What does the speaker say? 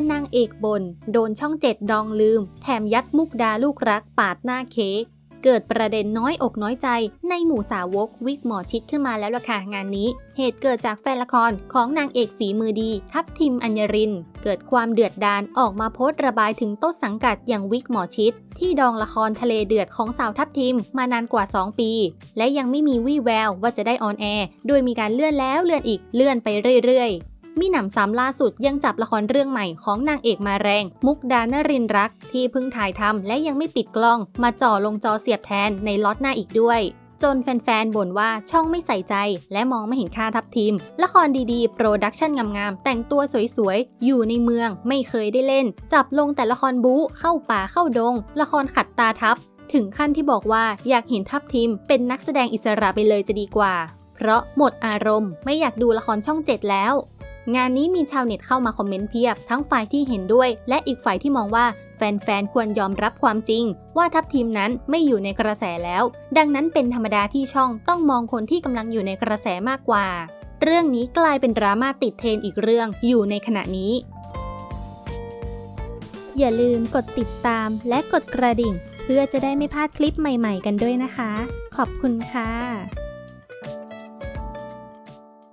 นนางเอกบน โดนช่องเจ็ดดองลืม แถมยัดมุกดาลูกรักปาดหน้าเค้กเกิดประเด็นน้อยอกน้อยใจในหมู่สาวกวิกหมอชิดขึ้นมาแล้วล่ะค่ะงานนี้ เหตุเกิดจากแฟนละครของนางเอกฝีมือดี ทัพทิมอัญญริน เกิดความเดือดดาลออกมาโพสต์ระบายถึงต้นสังกัดอย่างวิกหมอชิด ที่ดองละครทะเลเดือดของสาวทัพทิมมานานกว่า 2 ปี และยังไม่มีวี่แววว่าจะได้ออนแอร์โดยมีการเลื่อนแล้วเลื่อนอีกเลื่อนไปเรื่อยๆ มีหนำซ้ำล่าสุดยังจับละครเรื่องใหม่ของนางเอกมาแรง มุกดานรินรัก ที่เพิ่งถ่ายทำและยังไม่ปิดกล้อง มาจ่อลงจอเสียบแทนในล็อตหน้าอีกด้วยจนแฟนๆ บ่นว่าช่องไม่ใส่ใจและมองไม่เห็นค่าทับทีม ละครดีๆ โปรดักชั่นงามๆ แต่งตัวสวยๆ อยู่ในเมืองไม่เคยได้เล่น จับลงแต่ละครบู๊เข้าป่าเข้าดง ละครขัดตาทับ ถึงขั้นที่บอกว่าอยากเห็นทัพทีม เป็นนักแสดงอิสระไปเลยจะดีกว่า เพราะหมดอารมณ์ไม่อยากดูละครช่องเจ็ดแล้ว งานนี้มีชาวเน็ตเข้ามาคอมเมนต์เพียบ ทั้งฝ่ายที่เห็นด้วย และอีกฝ่ายที่มองว่าแฟนๆ ควรยอมรับความจริง ว่าทัพทีมนั้นไม่อยู่ในกระแสแล้ว ดังนั้นเป็นธรรมดาที่ช่องต้องมองคนที่กำลังอยู่ในกระแสมากกว่า เรื่องนี้กลายเป็นดราม่าติดเทรนอีกเรื่องอยู่ในขณะนี้ อย่าลืมกดติดตามและกดกระดิ่ง เพื่อจะได้ไม่พลาดคลิปใหม่ ๆ กันด้วยนะคะ ขอบคุณค่ะ